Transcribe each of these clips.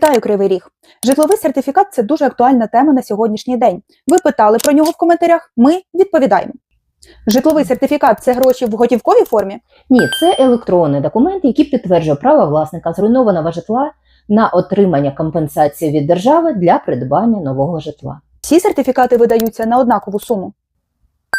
Вітаю Кривий Ріг. Житловий сертифікат це дуже актуальна тема на сьогоднішній день. Ви питали про нього в коментарях. Ми відповідаємо. Житловий сертифікат це гроші в готівковій формі. Ні, це електронний документ, який підтверджує право власника зруйнованого житла на отримання компенсації від держави для придбання нового житла. Всі сертифікати видаються на однакову суму.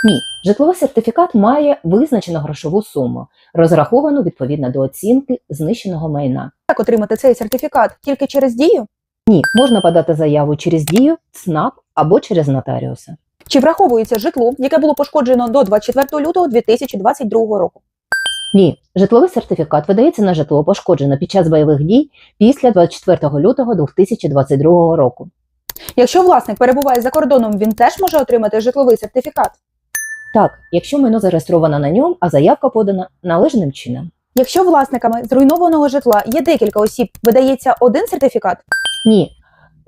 Ні, житловий сертифікат має визначену грошову суму, розраховану відповідно до оцінки знищеного майна. Як отримати цей сертифікат тільки через дію? Ні, можна подати заяву через дію, ЦНАП або через нотаріуса. Чи враховується житло, яке було пошкоджено до 24 лютого 2022 року? Ні, житловий сертифікат видається на житло пошкоджене під час бойових дій після 24 лютого 2022 року. Якщо власник перебуває за кордоном, він теж може отримати житловий сертифікат. Так, якщо майно зареєстровано на ньому, а заявка подана належним чином. Якщо власниками зруйнованого житла є декілька осіб, видається один сертифікат. Ні,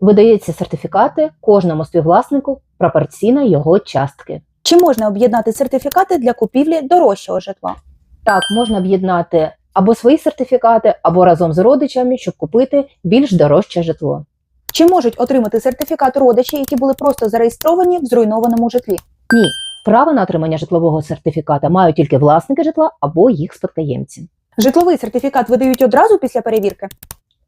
видаються сертифікати кожному співвласнику пропорційно його частки. Чи можна об'єднати сертифікати для купівлі дорожчого житла? Так, можна об'єднати або свої сертифікати, або разом з родичами, щоб купити більш дорожче житло. Чи можуть отримати сертифікат родичі, які були просто зареєстровані в зруйнованому житлі? Ні, право на отримання житлового сертифіката мають тільки власники житла або їх спадкоємці. Житловий сертифікат видають одразу після перевірки.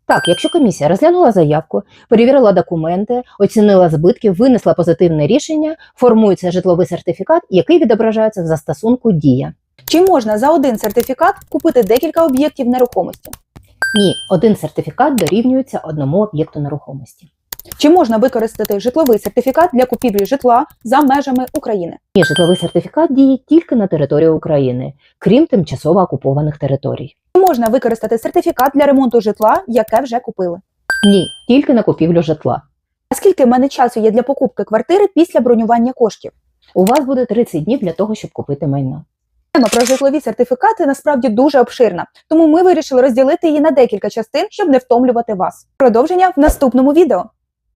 Так, якщо комісія розглянула заявку, перевірила документи, оцінила збитки, винесла позитивне рішення, формується житловий сертифікат, який відображається в застосунку Дія. Чи можна за один сертифікат купити декілька об'єктів нерухомості? Ні, один сертифікат дорівнюється одному об'єкту нерухомості. Чи можна використати житловий сертифікат для купівлі житла за межами України? Ні, житловий сертифікат діє тільки на території України, крім тимчасово окупованих територій. Чи можна використати сертифікат для ремонту житла, яке вже купили? Ні, тільки на купівлю житла. А скільки в мене часу є для покупки квартири після бронювання коштів? У вас буде 30 днів для того, щоб купити майно. Тема про житлові сертифікати насправді дуже обширна, тому ми вирішили розділити її на декілька частин, щоб не втомлювати вас. Продовження в наступному відео.